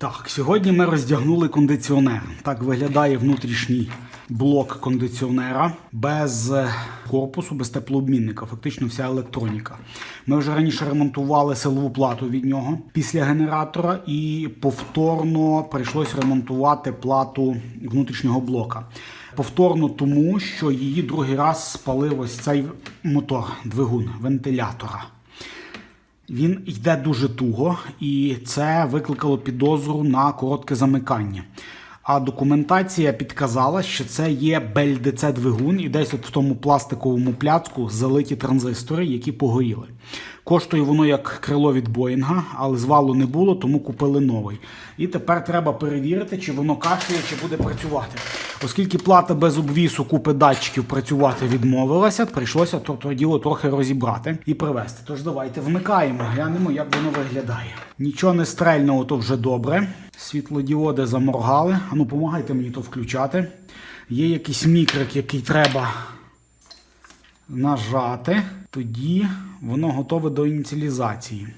Так, сьогодні ми роздягнули кондиціонер. Так виглядає внутрішній блок кондиціонера без е, корпусу, без теплообмінника, фактично вся електроніка. Ми вже раніше ремонтували силову плату від нього після генератора, і повторно прийшлось ремонтувати плату внутрішнього блока. Повторно тому, що її другий раз спалив ось цей мотор, двигун вентилятора. Він йде дуже туго, і це викликало підозру на коротке замикання. А документація підказала, що це є бельдц двигун, і десь от в тому пластиковому пляцку залиті транзистори, які погоріли. Коштує воно як крило від Боїнга, але звалу не було, тому купили новий. І тепер треба перевірити, чи воно кашляє, чи буде працювати. Оскільки плата без обвісу купи датчиків працювати відмовилася, прийшлося то, то діло трохи розібрати і привезти. Тож давайте вмикаємо, глянемо, як воно виглядає. Нічого не стрельного, то вже добре. Світлодіоди заморгали. А ну, помагайте мені то включати. Є якийсь мікрик, який треба нажати. Тоді воно готове до ініціалізації.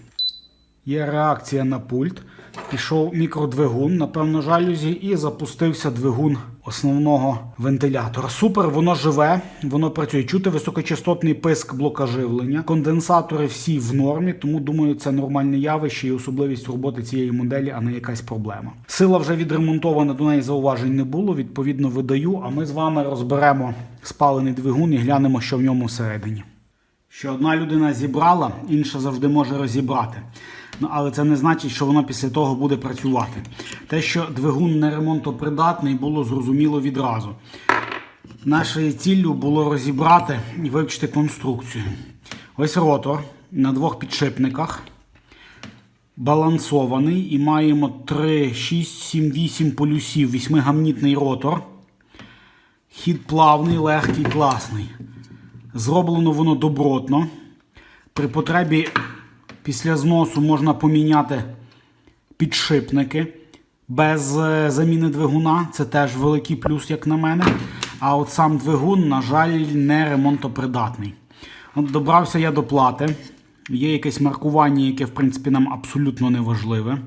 Є реакція на пульт. Пішов мікродвигун, напевно, жалюзі, і запустився двигун основного вентилятора. Супер, воно живе, воно працює. Чути високочастотний писк блока живлення. Конденсатори всі в нормі, тому думаю, це нормальне явище і особливість роботи цієї моделі, а не якась проблема. Сила вже відремонтована, до неї зауважень не було. Відповідно, видаю. А ми з вами розберемо спалений двигун і глянемо, що в ньому всередині. Що одна людина зібрала, інша завжди може розібрати. Ну, але це не значить, що воно після того буде працювати. Те, що двигун не ремонтопридатний, було зрозуміло відразу. Нашою ціллю було розібрати і вивчити конструкцію. Ось ротор на двох підшипниках. Балансований і маємо 3, 6, 7, 8 полюсів, восьмигамнітний ротор. Хід плавний, легкий, класний. Зроблено воно добротно. При потребі після зносу можна поміняти підшипники без е, заміни двигуна. Це теж великий плюс, як на мене. А от сам двигун, на жаль, не ремонтопридатний. От добрався я до плати. Є якесь маркування, яке, в принципі, нам абсолютно не важливе.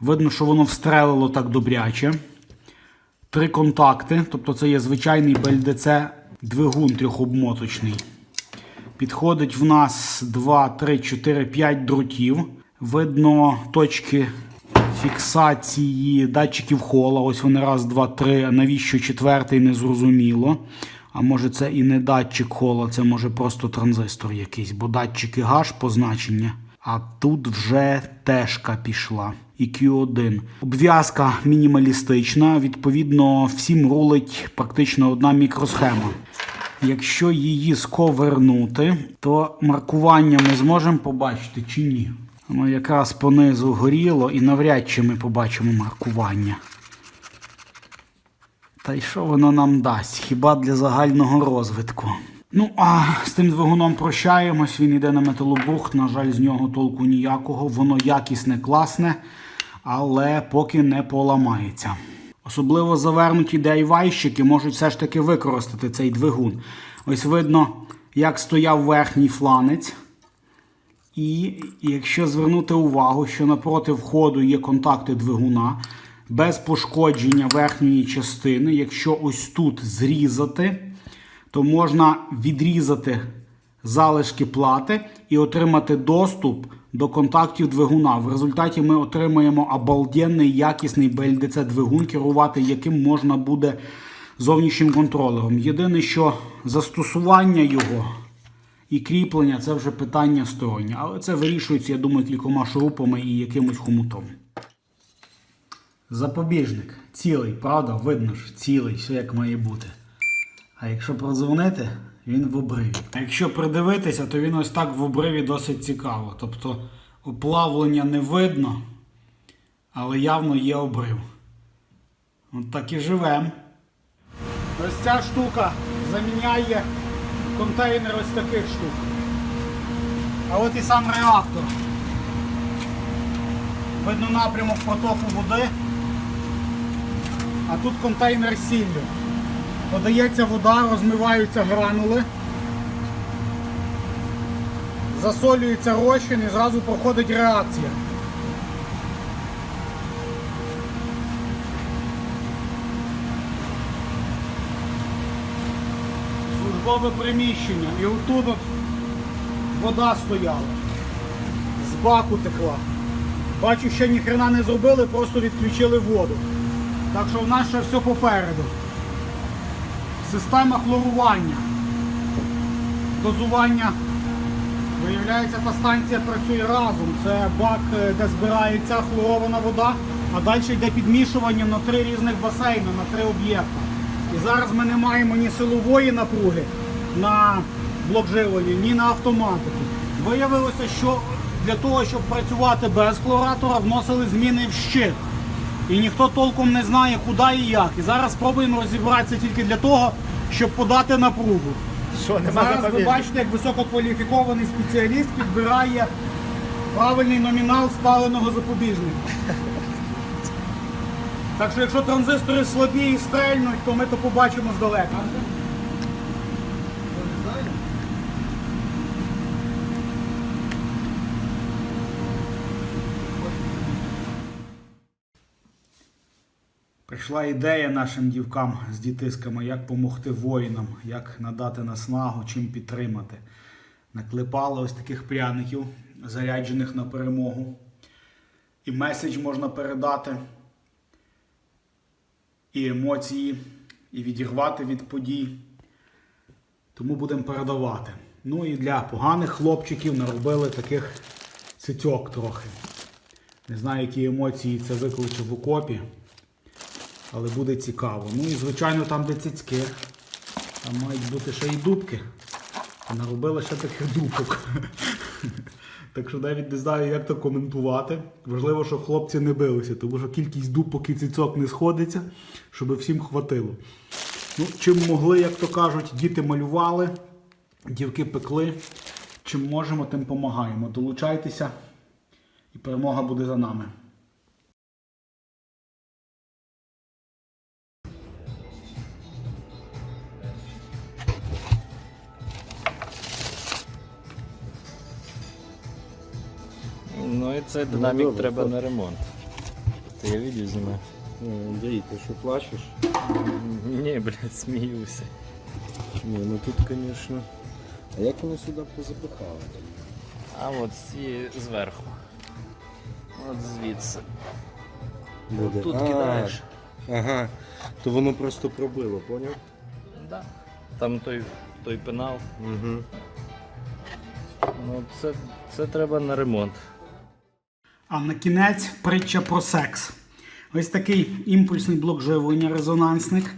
Видно, що воно встрелило так добряче. Три контакти, тобто це є звичайний BLDC двигун трьохобмоточний. Підходить в нас 2, 3, 4, 5 дротів. Видно точки фіксації датчиків хола. Ось вони раз, два, три. А навіщо четвертий, не зрозуміло. А може це і не датчик хола, це може просто транзистор якийсь, бо датчики гаш позначення. А тут вже тежка пішла. І Q1. Обв'язка мінімалістична, відповідно, всім рулить практично одна мікросхема. Якщо її сковернути, то маркування ми зможемо побачити чи ні. Воно якраз понизу горіло і навряд чи ми побачимо маркування. Та й що воно нам дасть? Хіба для загального розвитку? Ну, а з тим двигуном прощаємось, він йде на металобрухт, на жаль, з нього толку ніякого. Воно якісне, класне, але поки не поламається. Особливо завернуті DIY-щики можуть все ж таки використати цей двигун. Ось видно, як стояв верхній фланець. І якщо звернути увагу, що напроти входу є контакти двигуна без пошкодження верхньої частини, якщо ось тут зрізати, то можна відрізати залишки плати і отримати доступ до контактів двигуна. В результаті ми отримаємо обалденний якісний BLDC двигун, керувати яким можна буде зовнішнім контролером. Єдине, що застосування його і кріплення це вже питання стороннє. Але це вирішується, я думаю, кількома шурупами і якимось хомутом. Запобіжник цілий, правда? Видно ж, цілий, все як має бути. А якщо продзвонити, він в обриві. А якщо придивитися, то він ось так в обриві досить цікаво. Тобто оплавлення не видно, але явно є обрив. От так і живемо. Ось ця штука заміняє контейнер ось таких штук. А от і сам реактор. Видно напрямок потоку води. А тут контейнер сіллю. Подається вода, розмиваються гранули, засолюється розчин і зразу проходить реакція. Службове приміщення. І отут от вода стояла. З баку текла. Бачу, ще ніхрена не зробили, просто відключили воду. Так що в нас ще все попереду. Система хлорування. Дозування. Виявляється, та станція працює разом. Це бак, е, де збирається хлорована вода, а далі йде підмішування на три різних басейни, на три об'єкти. І зараз ми не маємо ні силової напруги на блок живлення, ні на автоматику. Виявилося, що для того, щоб працювати без хлоратора, вносили зміни в щит. І ніхто толком не знає, куди і як. І зараз спробуємо розібратися тільки для того, щоб подати напругу. Що, нема Зараз ви запобіжника? бачите, як висококваліфікований спеціаліст підбирає правильний номінал спаленого запобіжника. Так що якщо транзистори слабі і стрельнуть, то ми то побачимо здалека. Прийшла ідея нашим дівкам з дітисками, як допомогти воїнам, як надати наснагу, чим підтримати. Наклепали ось таких пряників, заряджених на перемогу. І меседж можна передати, і емоції, і відірвати від подій. Тому будемо передавати. Ну і для поганих хлопчиків наробили таких цицьок трохи. Не знаю, які емоції це викличе в окопі. Але буде цікаво. Ну і звичайно там де цицьки. Там мають бути ще й дубки. Наробили ще таких дубок. Так що навіть не знаю, як то коментувати. Важливо, щоб хлопці не билися, тому що кількість дубок і цицьок не сходиться, щоб всім хватило. Ну, чим могли, як то кажуть, діти малювали, дівки пекли. Чим можемо, тим допомагаємо. Долучайтеся, і перемога буде за нами. Ну і цей динамік добре, треба так. на ремонт. Ти я відео знімаю. Андрій, ти що плачеш? Ні, блядь, сміюся. Ні, ну тут, звісно. А як вони сюди позапихали? А от ці зверху. От звідси. Люди. Тут А, кидаєш. Ага. То воно просто пробило, поняв? Да. Там той, той пенал. Угу. Ну це, це треба на ремонт. А на кінець притча про секс. Ось такий імпульсний блок живлення резонансник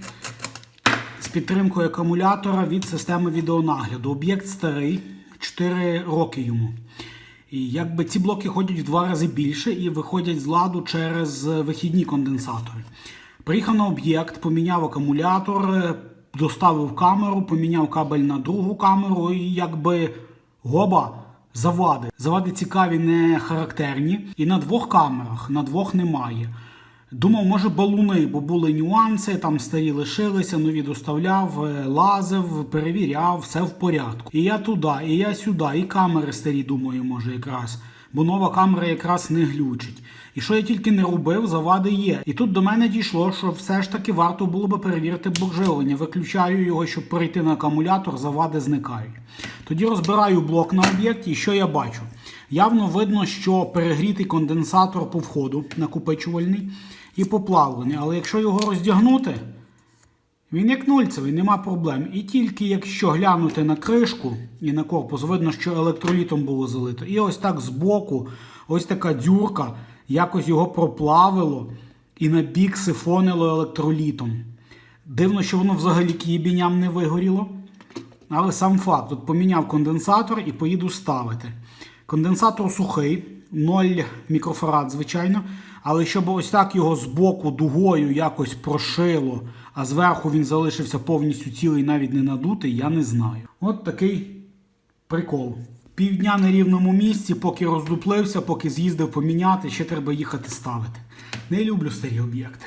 з підтримкою акумулятора від системи відеонагляду. Об'єкт старий, 4 роки йому. І якби ці блоки ходять в два рази більше і виходять з ладу через вихідні конденсатори. Приїхав на об'єкт, поміняв акумулятор, доставив камеру, поміняв кабель на другу камеру і якби гоба. Завади. Завади цікаві, не характерні. І на двох камерах, на двох немає. Думав, може балуни, бо були нюанси, там старі лишилися, нові доставляв, е, лазив, перевіряв, все в порядку. І я туди, і я сюди, і камери старі, думаю, може якраз. Бо нова камера якраз не глючить. І що я тільки не робив, завади є. І тут до мене дійшло, що все ж таки варто було би перевірити блок. Виключаю його, щоб перейти на акумулятор, завади зникають. Тоді розбираю блок на об'єкті, і що я бачу? Явно видно, що перегрітий конденсатор по входу накопичувальний і поплавлений. Але якщо його роздягнути, він як нульцевий, нема проблем. І тільки якщо глянути на кришку і на корпус, видно, що електролітом було залито. І ось так збоку, ось така дзюрка, якось його проплавило і на бік сифонило електролітом. Дивно, що воно взагалі к'єбіням не вигоріло. Але сам факт, от поміняв конденсатор і поїду ставити. Конденсатор сухий, 0 мікрофарад, звичайно. Але щоб ось так його з боку дугою якось прошило, а зверху він залишився повністю цілий, навіть не надутий, я не знаю. От такий прикол. Півдня на рівному місці, поки роздуплився, поки з'їздив поміняти, ще треба їхати ставити. Не люблю старі об'єкти.